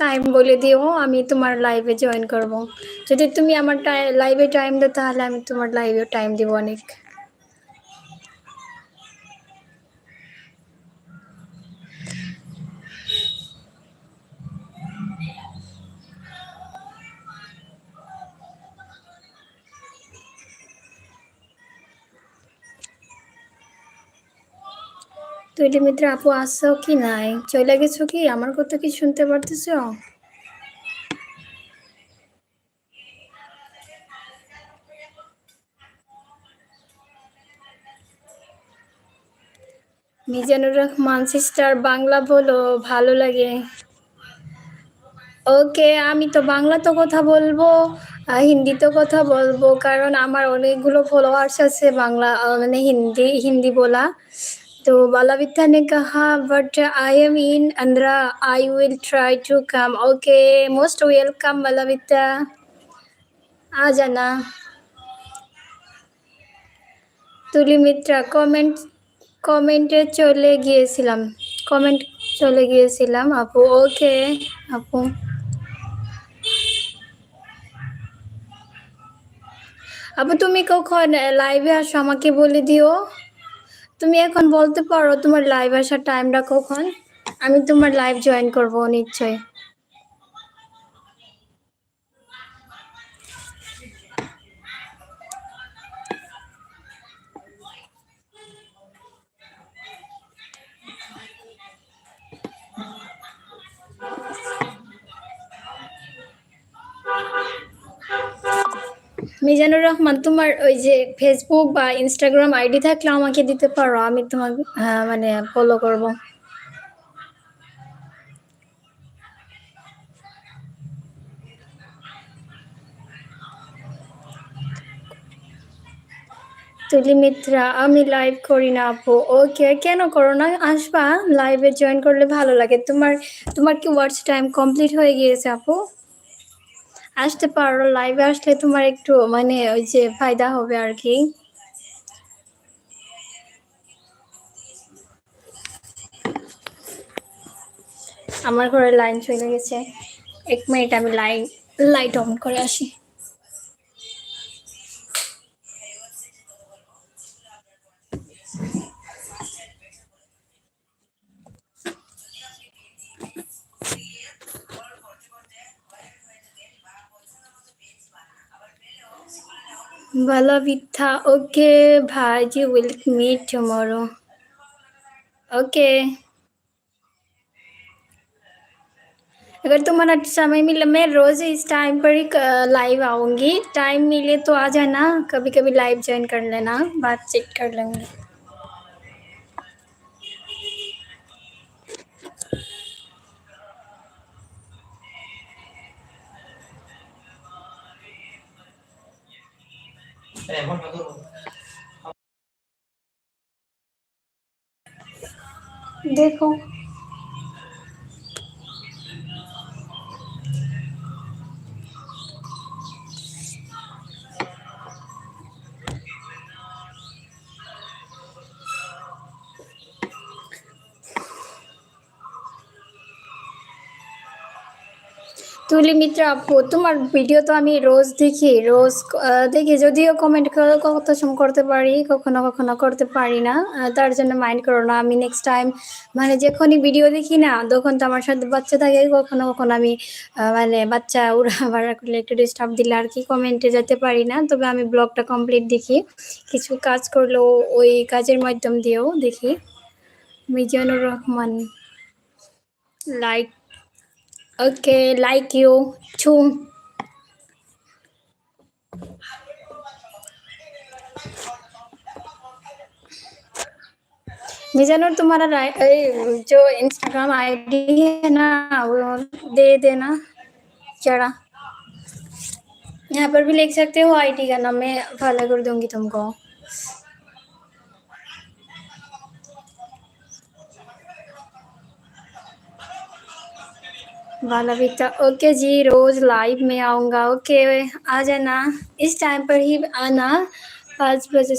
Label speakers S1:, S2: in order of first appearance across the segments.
S1: Time বলে দিও, আমি তোমার লাইভে জয়েন করব। যদি তুমি আমার লাইভে টাইম দাও, তাহলে আমি তোমার লাইভে টাইম দিব অনেক তুইলি মিত্র আপু আসছো কি নাই? চলে গেছো কি? আমার কথা কি শুনতে পারতেছ? মিজানুর রহমান, সিস্টার বাংলা বলো, ভালো লাগে। ওকে, আমি তো বাংলা তো কথা বলব হিন্দি তো কথা বলব, কারণ আমার অনেকগুলো ফলোয়ার্স আছে বাংলা মানে হিন্দি হিন্দি বলা। So Balavita ne kaha, but I am in Andhra. I will try to come. Okay, most welcome Balavita. Ajana. তুলি মিত্রা কমেন্ট কমেন্টে চলে গিয়েছিলাম কমেন্ট চলে গিয়েছিলাম আপু ওকে আপু আপু তুমি কখন লাইভে আসো আমাকে বলে দিও তুমি এখন বলতে পারো তোমার লাইভ আসার টাইমটা কখন? আমি তোমার লাইভ জয়েন করব নিশ্চয় মিজানুর রহমান তোমার ওই যে ফেসবুক বা ইনস্টাগ্রাম আইডি থাকলে আমাকে দিতে পারো আমি তোমাকে হ্যাঁ, মানে ফলো করব। তুলি মিত্রা আমি লাইভ করি না আপু। ওকে কেন করো না? আসবা লাইভে জয়েন করলে ভালো লাগে। তোমার তোমার কি ওয়ার্ডস টাইম কমপ্লিট হয়ে গিয়েছে আপু? আসতে পারো লাইভে আসলে তোমার একটু মানে ওই যে ফায়দা হবে আর কি আমার ঘরে লাইন চলে গেছে। এক মিনিট আমি লাইন লাইট অন করে আসি। Balavitha, okay, Bhaji will meet tomorrow. Okay. अगर तुम्हारा समय मिले मैं रोज़ इस टाइम पर ही लाइव आऊँगी। टाइम मिले तो आ जाना। कभी कभी लाइव ज्वाइन कर लेना। बातचीत कर लेंगे। देखो তুলি মিত্র আপু, তোমার ভিডিও তো আমি রোজ দেখি রোজ দেখি। যদিও কমেন্ট কত সময় করতে পারি, কখনো কখনো করতে পারি না। তার জন্য মাইন্ড করো না। আমি নেক্সট টাইম মানে যখনই ভিডিও দেখি না, তখন তো আমার সাথে বাচ্চা থাকে, কখনো কখনো আমি মানে বাচ্চা উড়া ভাড়া করলে একটু ডিস্টার্ব দিলে আর কি কমেন্টে যেতে পারি না। তবে আমি ব্লগটা কমপ্লিট দেখি। কিছু কাজ করলেও ওই কাজের মাধ্যম দিয়েও দেখি। Mizanur Rahman like Okay, like you too. Mizanur तुम्हारा जो इंस्टाग्राम आईडी है ना वो दे देना चढ़ा यहाँ पर भी लिख सकते हो आईडी का नाम मैं फॉलो कर दूँगी तुमको वाला बीता ओके जी, रोज़ लाइव में आऊँगा, ओके, आ जाना। इस टाइम पर ही आना, पाँच बजे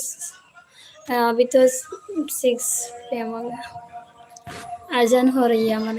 S1: अभी तो सिक्स पे आऊँगा आजान हो रही है हमारे।